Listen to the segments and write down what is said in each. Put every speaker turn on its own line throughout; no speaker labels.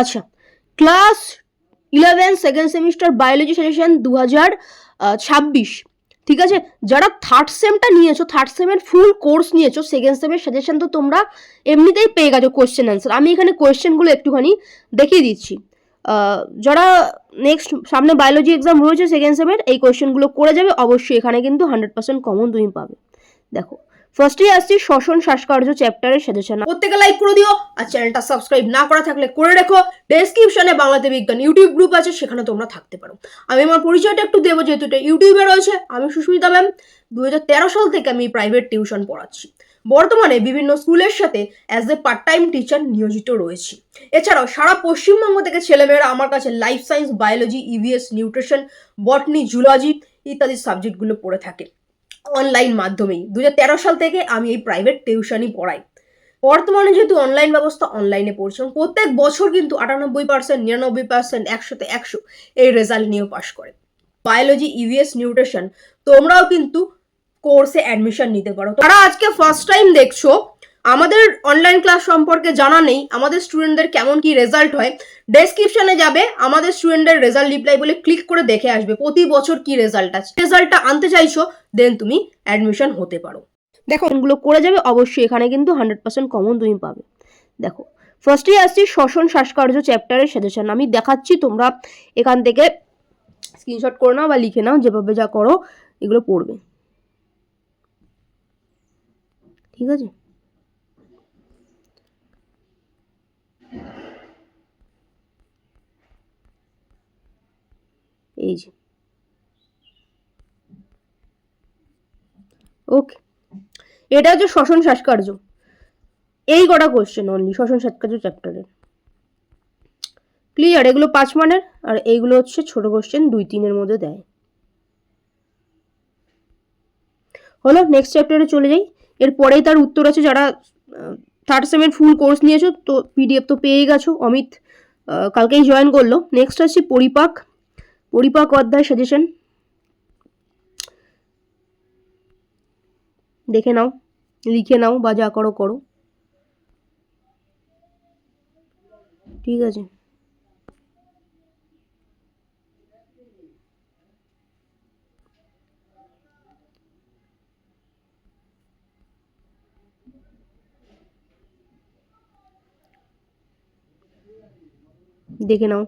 আচ্ছা class eleven second semester biology suggestion দু হাজার ছাব্বিশ, ঠিক আছে? যারা থার্ড সেমটা নিয়েছো থার্ড সেমের ফুল কোর্স নিয়েছো সেকেন্ড সেমের সাজেশন তো তোমরা এমনিতেই পেয়ে গেছো কোয়েশ্চেন অ্যান্সার আমি এখানে কোয়েশ্চেনগুলো একটুখানি দেখিয়ে দিচ্ছি। যারা নেক্সট সামনে বায়োলজি এক্সাম রয়েছে সেকেন্ড সেমের এই কোয়েশ্চেনগুলো করে যাবে। অবশ্যই এখানে কিন্তু হান্ড্রেড পার্সেন্ট কমন তুমি পাবে। দেখো ফার্স্টেই আসছি শ্বসন শ্বাসকার্য চ্যাপ্টারের সাজেশন প্রত্যেকে লাইক করে দিও আর চ্যানেলটা সাবস্ক্রাইব না করা থাকলে করে রেখো। ডেসক্রিপশনে বাংলাতে বিজ্ঞান ইউটিউব গ্রুপ আছে, সেখানে তোমরা থাকতে পারো। আমি আমার পরিচয়টা একটু দেবো, যেহেতু এটা ইউটিউবে রয়েছে। আমি সুস্মিতা ম্যাম দু হাজার তেরো সাল থেকে আমি প্রাইভেট টিউশন পড়াচ্ছি। বর্তমানে বিভিন্ন স্কুলের সাথে as a part time teacher নিয়োজিত রয়েছি। এছাড়াও সারা পশ্চিমবঙ্গ থেকে ছেলেমেয়েরা আমার কাছে life science biology EVS nutrition botany zoology ইত্যাদি সাবজেক্টগুলো পড়ে থাকে। অনলাইন মাধ্যমেই। দু সাল থেকে আমি এই প্রাইভেট টিউশনই পড়াই। বর্তমানে যেহেতু অনলাইন ব্যবস্থা অনলাইনে পড়ছে প্রত্যেক বছর কিন্তু আটানব্বই পার্সেন্ট নিরানব্বই পার্সেন্ট একশোতে একশো এই রেজাল্ট নিয়েও পাশ করে। বায়োলজি ইভিএস নিউট্রিশন তোমরাও কিন্তু কোর্সে অ্যাডমিশন নিতে পারো। তারা আজকে ফার্স্ট টাইম দেখছ আমাদের অনলাইন ক্লাস সম্পর্কে জানা নেই, আমাদের স্টুডেন্টদের কেমন কি রেজাল্ট হয়। ডেসক্রিপশনে যাবে, আমাদের স্টুডেন্টের রেজাল্ট রিপ্লাই বলে ক্লিক করে দেখে আসবে প্রতি বছর কি রেজাল্ট আছে। রেজাল্টটা আনতে চাইছো দেন তুমি অ্যাডমিশন হতে পারো। দেখো এগুলো করে যাবে, অবশ্যই এখানে কিন্তু হান্ড্রেড পার্সেন্ট কমন তুমি পাবে। দেখো ফার্স্টেই আসছি শ্বসন শ্বাসকার্য চ্যাপ্টারের সাজেশন। আমি দেখাচ্ছি তোমরা এখান থেকে স্ক্রিনশট করে নাও বা লিখে নাও, যেভাবে যা করো, এগুলো পড়বে। ঠিক আছে? এই যে। ওকে এটা হচ্ছে শ্বসন শ্বাসকার্য এই কটা কোশ্চেন অনলি শ্বসন শ্বাসকার্য চ্যাপ্টারের ক্লিয়ার এগুলো পাঁচ মানের আর এইগুলো হচ্ছে ছোট কোশ্চেন দুই তিনের মধ্যে দেয়। হলো নেক্সট চ্যাপ্টারে চলে যাই। এরপরেই তার উত্তর আছে যারা থার্ড সেমের ফুল কোর্স নিয়েছো, তো পিডিএফ তো পেয়েই গেছো। অমিত কালকেই জয়েন করল। নেক্সট আছে পরিপাক। পরিপাক, অধ্যায় সাজেশন দেখে নাও, লিখে নাও বা যা করো করো। ঠিক আছে। দেখে নাও।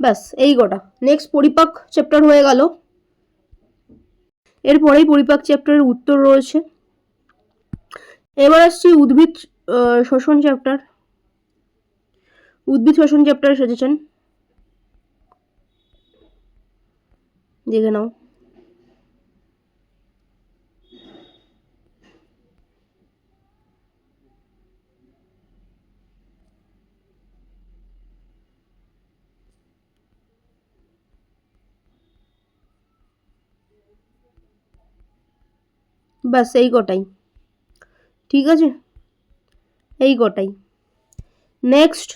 ব্যাস, এই গোটা। নেক্সট পরিপাক চ্যাপ্টার হয়ে গেল। এরপরেই পরিপাক চ্যাপ্টারের উত্তর রয়েছে। এবার আসছি উদ্ভিদ শোষণ চ্যাপ্টার উদ্ভিদ শোষণ চ্যাপ্টার সাজেশন দেখে নাও। ব্যাস এই কটাই। ঠিক আছে? এই কটাই। নেক্সট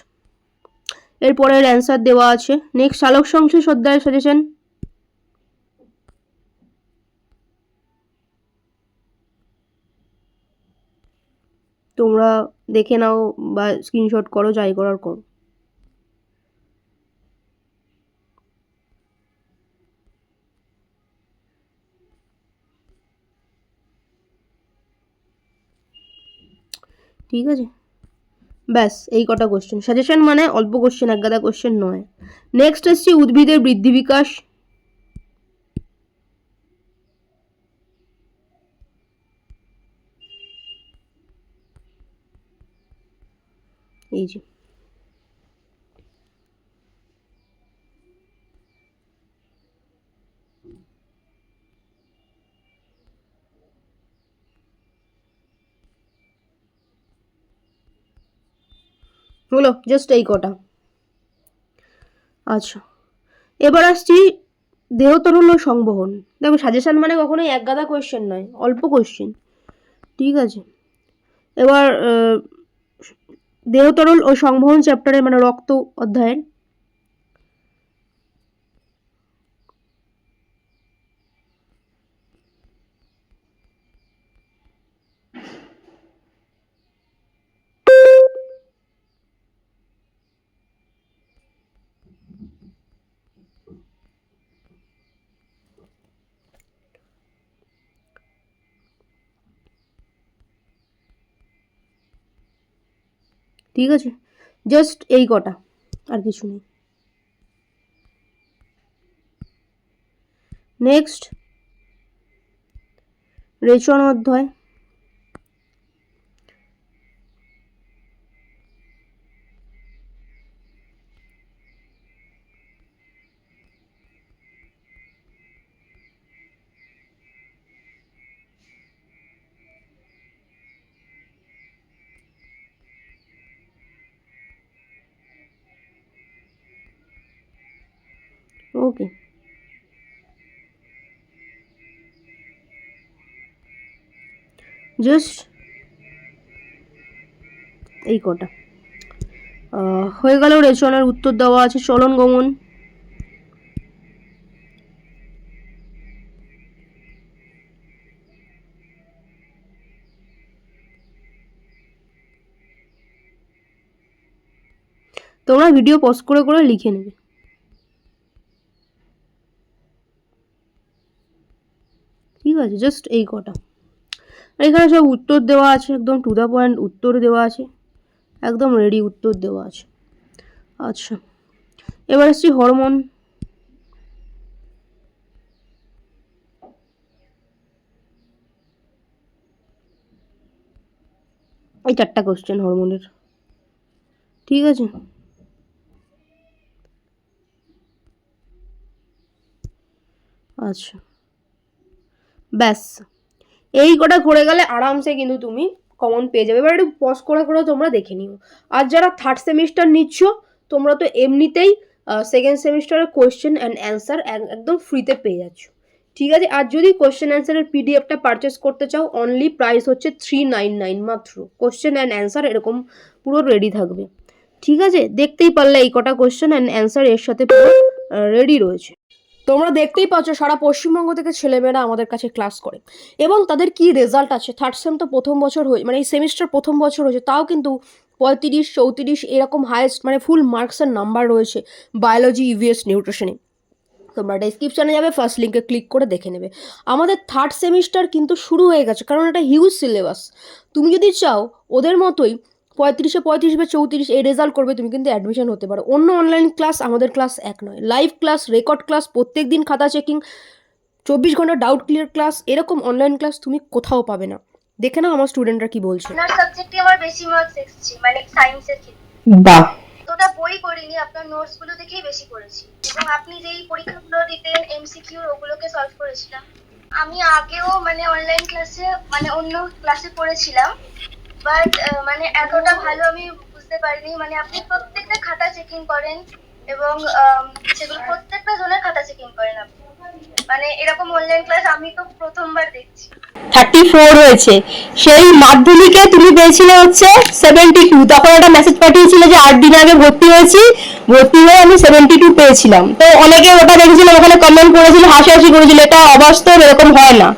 এরপরের অ্যান্সার দেওয়া আছে। নেক্সট আলোক সংশ্লেষ অধ্যায়ের সাজেশন তোমরা দেখে নাও বা স্ক্রিনশট করো, যাই করার করো। ঠিক আছে? ব্যাস, এই কটা কোশ্চেন সাজেশন মানে অল্প কোশ্চেন এক গাদা কোশ্চেন নয়। নেক্সট আসছে উদ্ভিদের বৃদ্ধি বিকাশ। এই যে। হলো জাস্ট এই কটা। আচ্ছা এবার আসছি দেহতরল ও সংবহন। দেখো সাজেশান মানে কখনোই এক গাদা কোয়েশ্চেন নয়, অল্প কোয়েশ্চেন ঠিক আছে? এবার দেহতরল ও সংবহন চ্যাপ্টারে মানে রক্ত অধ্যায়ের। ঠিক আছে? জাস্ট এই কটা আর কিছু নেই। নেক্সট রেচন অধ্যায়। ওকে জাস্ট এই কটা। হয়ে গেল রেচনের উত্তর দেওয়া আছে, চলন গমন। তোমরা ভিডিও পজ করে করে লিখে নেবে। আছে জাস্ট এই কটা। আর এখানে সব উত্তর দেওয়া আছে, একদম টু দ্য পয়েন্ট উত্তর দেওয়া আছে, একদম রেডি উত্তর দেওয়া আছে। আচ্ছা এবার আসছি হরমোন। এই চারটা কোশ্চেন হরমোনের। ঠিক আছে? আচ্ছা। ব্যাস। এই কটা করে গেলে আরামসে কিন্তু তুমি কমন পেয়ে যাবে। এবার একটু পজ করে করে তোমরা দেখে নিও। আর যারা থার্ড সেমিস্টার নিচ্ছ, তোমরা তো এমনিতেই সেকেন্ড সেমিস্টারের কোয়েশ্চেন অ্যান্ড অ্যান্সার একদম ফ্রিতে পেয়ে যাচ্ছ। ঠিক আছে? আর যদি কোয়েশ্চেন অ্যান্সারের পিডিএফটা পারচেস করতে চাও অনলি প্রাইস হচ্ছে থ্রি নাইন নাইন মাত্র। কোয়েশ্চেন অ্যান্ড অ্যান্সার এরকম পুরো রেডি থাকবে। ঠিক আছে? দেখতেই পারলে এই কটা কোয়েশ্চেন অ্যান্ড অ্যান্সার এর সাথে পুরো রেডি রয়েছে। তোমরা দেখতেই পাচ্ছ, সারা পশ্চিমবঙ্গ থেকে ছেলেমেয়েরা আমাদের কাছে ক্লাস করে। এবং তাদের কি রেজাল্ট আছে? থার্ড সেম তো প্রথম বছর হয়ে মানে এই সেমিস্টার প্রথম বছর হয়েছে, তাও কিন্তু পঁয়ত্রিশ, চৌত্রিশ এরকম হায়েস্ট মানে ফুল মার্কসের নাম্বার রয়েছে বায়োলজি ইভিএস নিউট্রিশনে তোমরা ডেসক্রিপশানে যাবে ফার্স্ট লিঙ্কে ক্লিক করে দেখে নেবে। আমাদের থার্ড সেমিস্টার কিন্তু শুরু হয়ে গেছে, কারণ এটা হিউজ সিলেবাস তুমি যদি চাও, ওদের মতোই পঁয়ত্রিশে পঁয়ত্রিশ বা চৌত্রিশ এই রেজাল্ট করবে তুমি কিন্তু অ্যাডমিশন হতে পারো। অন্য অনলাইন ক্লাস আমাদের ক্লাস এক নয়। লাইভ ক্লাস রেকর্ড ক্লাস প্রত্যেক দিন খাতা চেকিং চব্বিশ ঘণ্টা ডাউট ক্লিয়ার ক্লাস এরকম অনলাইন ক্লাস তুমি কোথাও পাবে না। দেখে নাও আমার স্টুডেন্টরা কি বলছে।
আপনার সাবজেক্টে আমার বেশি মার্কস এসেছে মানে সায়েন্সের ক্ষেত্রে।
বাহ!
তোটা বই পড়িনি আপনার নোটসগুলো দেখেই বেশি পড়েছি। এবং আপনি যেই পরীক্ষাগুলো দিতেন এমসিকিউ ওগুলোকে সলভ করেছিলাম। আমি আগেও মানে অনলাইন ক্লাসে মানে অন্য ক্লাসে পড়েছিলাম। বাট মানে এতটা ভালো আমি বুঝতে পারিনি। মানে আপনি প্রত্যেকটা খাতা চেকিং করেন এবং সেগুলো প্রত্যেকটা জনের খাতা চেকিং করেন আপনি। মানে এরকম অনলাইন ক্লাস আমি তো প্রথমবার দেখছি।
থার্টি ফোর হয়েছে সেই মাধ্যমিকে তুমি পেয়েছিলে হচ্ছে সেভেন্টি টু তখন একটা মেসেজ পাঠিয়েছিলে যে আট দিন আগে ভর্তি হয়েছি। ভর্তি হয়ে আমি সেভেন্টি টু পেয়েছিলাম। তো অনেকে ওটা দেখেছিলাম ওখানে কমেন্ট করেছিল, হাসাহাসি করেছিল। এটা অবাস্তব, এরকম হয় না।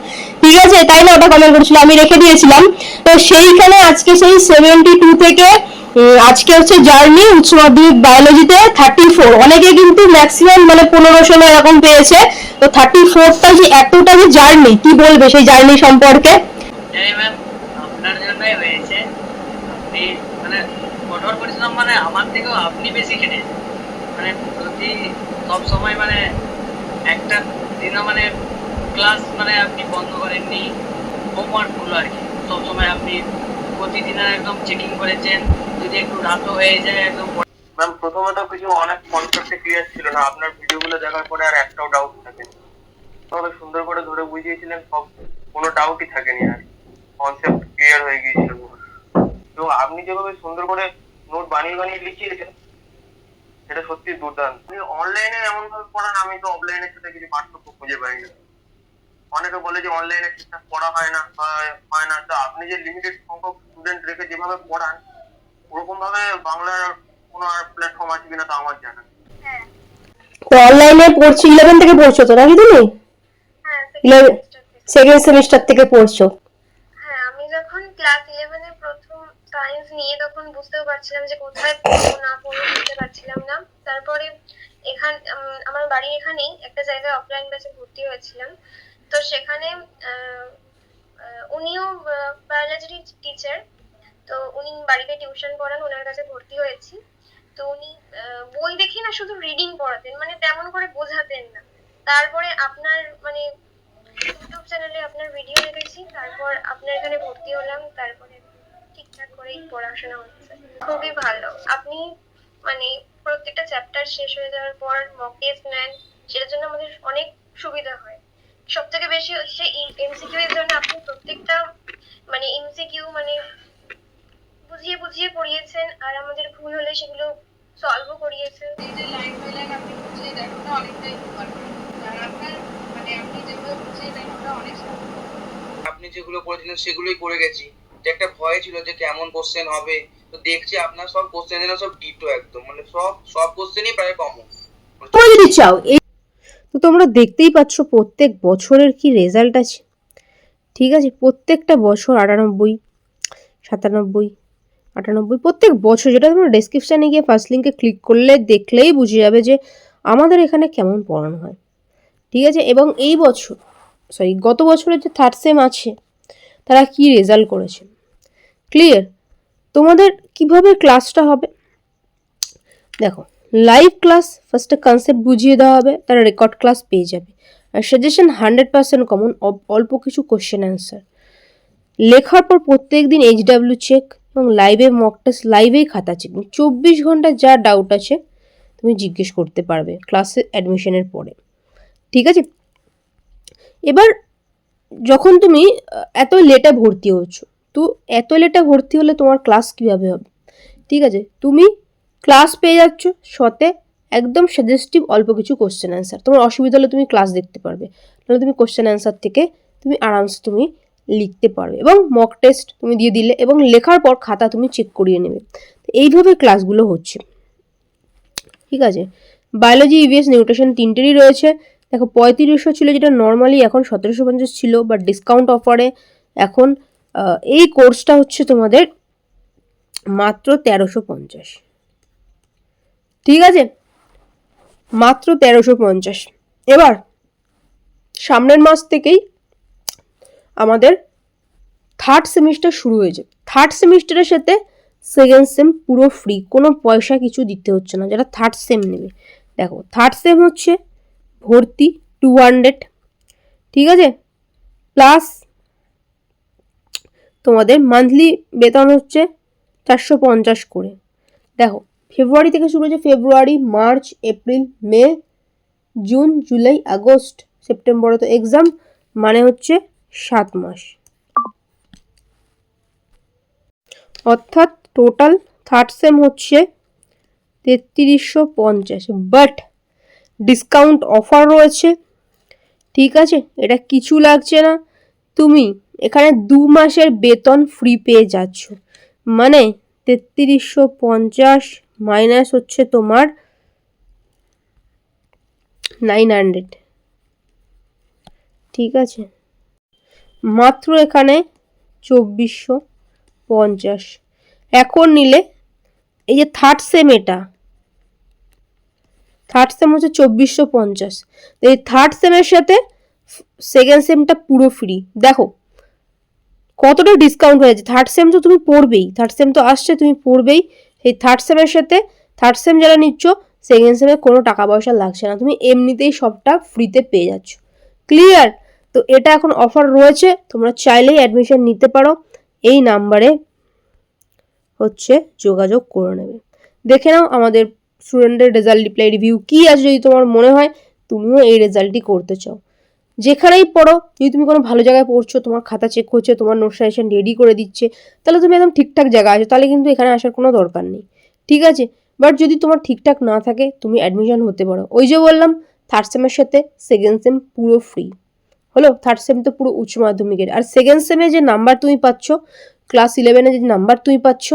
ঠিক আছে, তাই না? ওটা কমেন্ট করেছিল, আমি রেখে দিয়েছিলাম। তো সেইখানে আজকে সেই সেভেন্টি টু থেকে আজকে হচ্ছে জার্নি উচ্চ মাধ্যমিক বায়োলজিতে থার্টি ফোর অনেকে কিন্তু ম্যাক্সিমাম মানে পনেরো ষোলো এরকম পেয়েছে। তো থার্টি ফোরটা যে এতটা যে জার্নি কি বলবে সেই জার্নি সম্পর্কে?
মানে মানে মানে মানে একটা দিনও মানে ক্লাস মানে আপনি বন্ধ করেননি হোমওয়ার্কগুলো আর কি। সবসময় আপনি প্রতিদিনের একদম চেকিং করেছেন, যদি একটু রাতও হয়ে যায়, একদম
ম্যাম প্রথমে তো কিছু অনেক কনসেপ্টে ক্লিয়ার ছিল না, আপনার ভিডিওগুলো দেখার পরে আর একটাও ডাউট থাকে। তবে সুন্দর করে ধরে বুঝিয়েছিলেন, সব কোনো ডাউটই থাকেনি আর কনসেপ্ট ক্লিয়ার হয়ে গিয়েছিল। এবং আপনি যেভাবে সুন্দর করে নোট বানিয়ে বানিয়ে লিখিয়েছেন, সেটা সত্যি দুর্দান্ত। আপনি অনলাইনে এমন ভাবে পড়ান, আমি তো অফলাইনের সাথে কিছু পার্থক্য খুঁজে পাই না। অনেকে বলে যে অনলাইনে ঠিকঠাক পড়া হয় না হয়- হয় না। তো আপনি যে লিমিটেড সংখ্যক স্টুডেন্ট রেখে যেভাবে পড়ান ওরকম ভাবে বাংলার কোনো আর প্ল্যাটফর্ম আছে কিনা তা আমার জানা
হ্যাঁ।
তো অনলাইনে পড়ছি ইলেভেন থেকে পড়ছো তো নাকি তুমি?
হ্যাঁ।
সেকেন্ড সেমিস্টার থেকে। পড়ছো।
হ্যাঁ আমি যখন ক্লাস ইলেভেনে প্রথম সায়েন্স নিয়ে তখন বুঝতেও পারছিলাম যে কোথায় পড়ব না পড়ব বুঝতে পারছিলাম না। তারপরে এখান আমার বাড়ি এখানেই একটা জায়গায় অফলাইন ব্যাচে ভর্তি হয়েছিলাম। তো সেখানে উনিও বায়োলজির টিচার তো উনি বাড়িতে টিউশন পড়ান ওনার কাছে ভর্তি হয়েছি। তো উনি বই দেখে না শুধু রিডিং পড়াতেন মানে তেমন করে বোঝাতেন না। তারপরে আপনার মানে ইউটিউব চ্যানেলে আপনার ভিডিও দেখেছি, তারপর আপনার এখানে ভর্তি হলাম, তারপরে ঠিকঠাক করেই পড়াশোনা হচ্ছে। খুবই ভালো। আপনি মানে প্রত্যেকটা চ্যাপ্টার শেষ হয়ে যাওয়ার পর মক টেস্ট নেন সেটার জন্য আমাদের অনেক সুবিধা হয়। সব থেকে বেশি হচ্ছে এমসিকিউ এর জন্য আপনি প্রত্যেকটা মানে এমসিকিউ মানে বুঝিয়ে বুঝিয়ে পড়িয়েছেন আর আমাদের ভুল হলে সেগুলো সলভও করিয়েছেন।
এই যে লাইন বাই লাইন আপনি বুঝিয়ে দেন ওটা অনেকটাই উপকার করে। আর আপনার মানে আপনি যেগুলো বুঝিয়ে দেন ওটা অনেক।
আপনি যেগুলো করেছিলেন সেগুলোই করে গেছি। যে একটা ভয় ছিল যে কেমন কোশ্চেন হবে তো দেখছি আপনার সব কোশ্চেন যেন সব ডিটো একদম। মানে সব সব কোশ্চেনই প্রায় কমন
যদি চাও? তো তোমরা দেখতেই পাচ্ছ প্রত্যেক বছরের কি রেজাল্ট আছে। ঠিক আছে? প্রত্যেকটা বছর আটানব্বই, সাতানব্বই, আটানব্বই, প্রত্যেক বছর যেটা তোমরা ডেসক্রিপশানে গিয়ে ফার্স্ট লিঙ্কে ক্লিক করলে দেখলেই বুঝে যাবে যে আমাদের এখানে কেমন পড়ানো হয়। ঠিক আছে? এবং এই বছর সরি গত বছরের যে থার্ড সেম আছে, তারা কি রেজাল্ট করেছে? ক্লিয়ার তোমাদের কীভাবে ক্লাসটা হবে? দেখো লাইভ ক্লাস ফার্স্টে কনসেপ্ট বুঝিয়ে দেওয়া হবে, তারা রেকর্ড ক্লাস পেয়ে যাবে। আর সাজেশন হান্ড্রেড পার্সেন্ট কমন অল্প কিছু কোশ্চেন অ্যান্সার লেখার পর প্রত্যেক দিন এইচ ডাব্লিউ চেক এবং লাইভে মক টেস্ট লাইভেই খাতা চেক চব্বিশ ঘণ্টা যা ডাউট আছে, তুমি জিজ্ঞেস করতে পারবে ক্লাসে অ্যাডমিশনের পরে। ঠিক আছে? এবার যখন তুমি এত লেটে ভর্তি হচ্ছ, তো এত লেটে ভর্তি হলে তোমার ক্লাস কীভাবে হবে? ঠিক আছে? তুমি ক্লাস পেয়ে যাচ্ছ সতে একদম সাজেস্টিভ অল্প কিছু কোশ্চেন অ্যান্সার তোমার অসুবিধা হলে তুমি ক্লাস দেখতে পারবে। তাহলে তুমি কোশ্চেন অ্যান্সার থেকে তুমি আরামসে তুমি লিখতে পারবে এবং মক টেস্ট তুমি দিয়ে দিলে এবং লেখার পর খাতা তুমি চেক করিয়ে নেবে। তো এইভাবে ক্লাসগুলো হচ্ছে। ঠিক আছে? বায়োলজি ইভিএস নিউট্রিশন তিনটেরই রয়েছে। দেখো পঁয়ত্রিশশো ছিল যেটা নর্মালি এখন সতেরোশো পঞ্চাশ ছিল বা ডিসকাউন্ট অফারে এখন এই কোর্সটা হচ্ছে তোমাদের মাত্র তেরোশো পঞ্চাশ। ঠিক আছে? মাত্র তেরোশো পঞ্চাশ। এবার সামনের মাস থেকেই আমাদের থার্ড সেমিস্টার শুরু হয়ে যাবে থার্ড সেমিস্টারের সাথে সেকেন্ড সেম পুরো ফ্রি কোনো পয়সা কিছু দিতে হচ্ছে না, যারা থার্ড সেম নেবে। দেখো থার্ড সেম হচ্ছে ভর্তি টু হান্ড্রেড ঠিক আছে? প্লাস তোমাদের মান্থলি বেতন হচ্ছে চারশো পঞ্চাশ করে। দেখো ফেব্রুয়ারি থেকে শুরু হয়েছে February, March, April, May, June, July, August, সেপ্টেম্বরে। তো এক্সাম মানে হচ্ছে সাত মাস। অর্থাৎ টোটাল থার্ড সেম হচ্ছে তেত্রিশশো পঞ্চাশ। বাট ডিসকাউন্ট অফার রয়েছে। ঠিক আছে? এটা কিছু লাগছে না। তুমি এখানে দু মাসের বেতন ফ্রি পেয়ে যাচ্ছ। মানে তেত্রিশশো পঞ্চাশ মাইনাস হচ্ছে তোমার নাইন হান্ড্রেড ঠিক আছে? মাত্র এখানে চব্বিশশো পঞ্চাশ। এখন নিলে এই যে থার্ড সেম এটা। থার্ড সেম হচ্ছে চব্বিশশো পঞ্চাশ। এই থার্ড সেমের সাথে সেকেন্ড সেমটা পুরো ফ্রি দেখো, কতটা ডিসকাউন্ট হয়েছে থার্ড সেম তো তুমি পড়বেই। থার্ড সেম তো আসছে, তুমি পড়বেই। এই থার্ড সেমের সাথে থার্ড সেম যারা নিচ্ছ সেকেন্ড সেমে কোনো টাকা পয়সা লাগছে না। তুমি এমনিতেই সবটা ফ্রিতে পেয়ে যাচ্ছ। ক্লিয়ার তো এটা এখন অফার রয়েছে, তোমরা চাইলেই অ্যাডমিশন নিতে পারো। এই নাম্বারে হচ্ছে যোগাযোগ করে নেবে। দেখে নাও আমাদের স্টুডেন্টের রেজাল্ট রিপ্লাই রিভিউ কী আছে যদি তোমার মনে হয়, তুমিও এই রেজাল্টটি করতে চাও। যেখানেই পড়ো, যদি তুমি কোনো ভালো জায়গায় পড়ছো, তোমার খাতা চেক করছে, তোমার নোট সাজেশন রেডি করে দিচ্ছে, তাহলে তুমি একদম ঠিকঠাক জায়গায় আছো, তাহলে কিন্তু এখানে আসার কোনো দরকার নেই। ঠিক আছে? বাট যদি তোমার ঠিকঠাক না থাকে, তুমি অ্যাডমিশন হতে পারো। ওই যে বললাম থার্ড সেমের সাথে সেকেন্ড সেম পুরো ফ্রি হলো? থার্ড সেম তো পুরো উচ্চ মাধ্যমিকের। আর সেকেন্ড সেমে যে নাম্বার তুমি পাচ্ছ ক্লাস ইলেভেনে যে নাম্বার তুমি পাচ্ছ,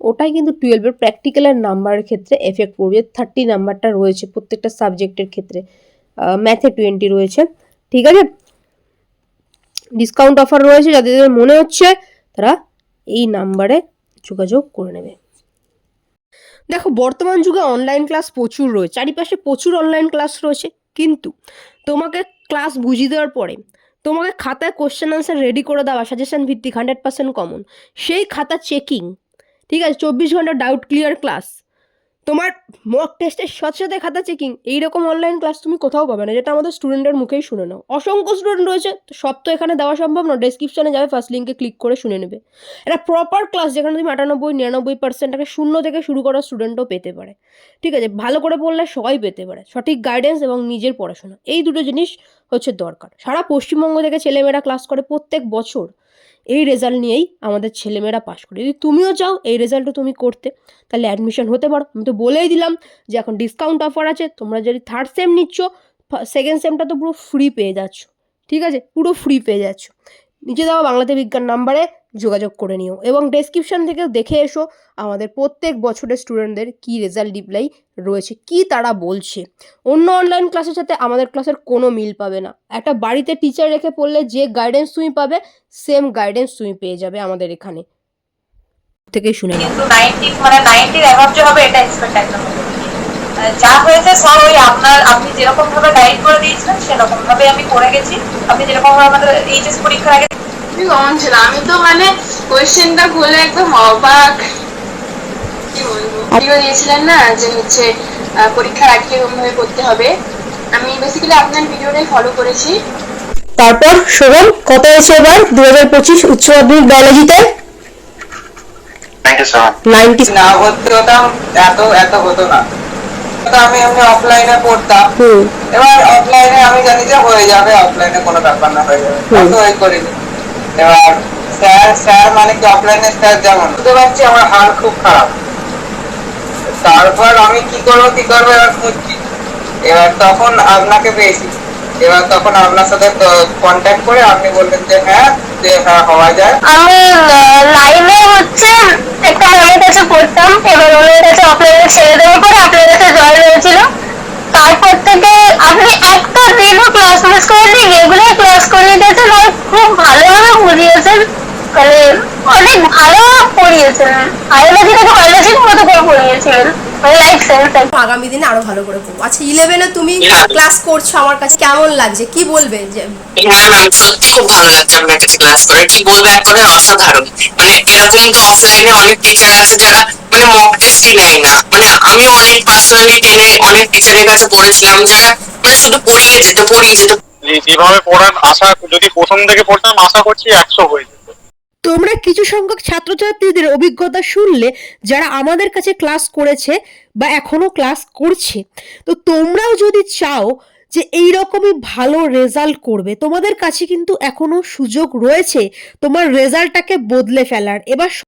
ওটাই কিন্তু টুয়েলভের প্র্যাকটিক্যালের নাম্বারের ক্ষেত্রে এফেক্ট পড়বে। থার্টি নাম্বারটা রয়েছে প্রত্যেকটা সাবজেক্টের ক্ষেত্রে। ম্যাথে টোয়েন্টি রয়েছে। ঠিক আছে? ডিসকাউন্ট অফার রয়েছে, যাদের মনে হচ্ছে, তারা এই নাম্বারে যোগাযোগ করে নেবে। দেখো, বর্তমান যুগে অনলাইন ক্লাস প্রচুর রয়েছে, চারিপাশে প্রচুর অনলাইন ক্লাস রয়েছে, কিন্তু তোমাকে ক্লাস বুঝিয়ে দেওয়ার পরে তোমাকে খাতায় কোশ্চেন আনসার রেডি করে দেওয়া সাজেশন ভিত্তিক হান্ড্রেড পার্সেন্ট কমন সেই খাতা চেকিং ঠিক আছে? চব্বিশ ঘণ্টা ডাউট ক্লিয়ার ক্লাস তোমার মক টেস্টের সাথে সাথে খাতা চেকিং এইরকম অনলাইন ক্লাস তুমি কোথাও পাবে না, যেটা আমাদের স্টুডেন্টের মুখেই শুনে নাও। অসংখ্য স্টুডেন্ট রয়েছে, তো সব তো এখানে দেওয়া সম্ভব না ডেসক্রিপশনে যাবে ফার্স্ট লিঙ্কে ক্লিক করে শুনে নেবে। এটা প্রপার ক্লাস যেখানে তুমি আটানব্বই, নিরানব্বই পার্সেন্টটাকে শূন্য থেকে শুরু করা স্টুডেন্টও পেতে পারে। ঠিক আছে, ভালো করে পড়লে সবাই পেতে পারে, সঠিক গাইডেন্স এবং নিজের পড়াশোনা, এই দুটো জিনিস হচ্ছে দরকার। সারা পশ্চিমবঙ্গ থেকে ছেলেমেয়েরা ক্লাস করে প্রত্যেক বছর এই রেজাল্ট নিয়েই আমাদের ছেলেমেয়েরা পাশ করে। যদি তুমিও চাও এই রেজাল্টটা তুমি করতে, তাহলে অ্যাডমিশন হতে পারো। আমি তো বলেই দিলাম যে এখন ডিসকাউন্ট অফার আছে, তোমরা যদি থার্ড সেম নিচ্ছ সেকেন্ড সেমটা তো পুরো ফ্রি পেয়ে যাচ্ছ। ঠিক আছে? পুরো ফ্রি পেয়ে যাচ্ছ। নিচে দেওয়া বাংলাতে বিজ্ঞান নাম্বারে যোগাযোগ করে নিও। এবং ডেসক্রিপশন থেকে দেখে এসো আমাদের প্রত্যেক বছরের স্টুডেন্টদের কী রেজাল্ট ডিপ্লাই রয়েছে, কি তারা বলছে। অন্য অনলাইন ক্লাসের সাথে আমাদের ক্লাসের কোনো মিল পাবে না। একটা বাড়িতে টিচার রেখে পড়লে যে গাইডেন্স তুমি পাবে সেম গাইডেন্স তুমি পেয়ে যাবে আমাদের এখানে। থেকেই শুনে
কিন্তু নাইনটি মানে নাইনটির অ্যাভাব হবে, এটা এক্সপেক্ট একদম যা হয়েছে সব ওই আপনার, আপনি যেরকম ভাবে গাইড করে দিয়েছিলেন সেরকম ভাবে আমি করে গেছি। আপনি যেরকম ভাবে আমাদের এইচএস পরীক্ষার আগে
খুবই কমন ছিল? আমি তো মানে কোয়েশ্চেনটা খুলে একদম অবাক। কি বলব? ভিডিও দিয়েছিলেন না যে হচ্ছে পরীক্ষার আগে ভাবে করতে হবে? আমি বেসিক্যালি আপনার ভিডিওটাই ফলো করেছি।
তারপর শোভন কত হয়েছে এবার দু হাজার পঁচিশ উচ্চ মাধ্যমিক বায়োলজিতে নাইনটি
না ভর্তি হতাম এত এত হতো না। আমি এমনি অফলাইনে পড়তাম। এবার অফলাইনে আমি জানি যে হয়ে যাবে অফলাইনে কোনো ব্যাপার না হয়ে যাবে। করিনি। এবার স্যার স্যার মানে কি অফলাইনে স্যার যেমন বুঝতে পারছি আমার হাল খুব খারাপ। তারপর আমি কি করব কি করব এবার খুঁজছি। এবার তখন আপনাকে পেয়েছি। এবার তখন আপনার সাথে কন্ট্যাক্ট করে আপনি বললেন যে হ্যাঁ যে হ্যাঁ হওয়া যায়।
আমি লাইভে হচ্ছে একটা মেয়ের কাছে পড়তাম এবার ওনার কাছে অফলাইনে ছেড়ে দেওয়ার পরে আপনার কাছে জয়েন হয়েছিল। তারপর থেকে আপনি একটা দিনও ক্লাস মিস করেননি রেগুলার ক্লাস করে দিয়েছেন আর খুব ভালোভাবে বুঝিয়েছেন। মানে অনেক ভালো পড়িয়েছেন। বায়োলজিটাকে বায়োলজির মতো করে পড়িয়েছিলেন
আগামী দিনে আরও ভালো করে পড়ব আচ্ছা ইলেভেনে তুমি ক্লাস করছ আমার কাছে কেমন লাগছে? কি বলবে? যে
হ্যাঁ ম্যাম সত্যি খুব ভালো লাগছে আপনার কাছে ক্লাস করে। কি বলব? এক কথায় অসাধারণ। মানে এরকম তো অফলাইনে অনেক টিচার আছে যারা মানে মক টেস্টই নেয় না। মানে আমিও অনেক পার্সোনালি টেনে অনেক টিচারের কাছে পড়েছিলাম যারা মানে শুধু পড়িয়ে যেত পড়িয়ে যেত।
যেভাবে পড়ান আশা যদি প্রথম থেকে পড়তাম আশা করছি একশো হয়ে যেত
তোমরা কিছু সংখ্যক ছাত্রছাত্রীদের অভিজ্ঞতা শুনলে যারা আমাদের কাছে ক্লাস করেছে বা এখনও ক্লাস করছে। তো তোমরাও যদি চাও যে এই রকমই ভালো রেজাল্ট করবে, তোমাদের কাছে কিন্তু এখনও সুযোগ রয়েছে তোমার রেজাল্টটাকে বদলে ফেলার। এবার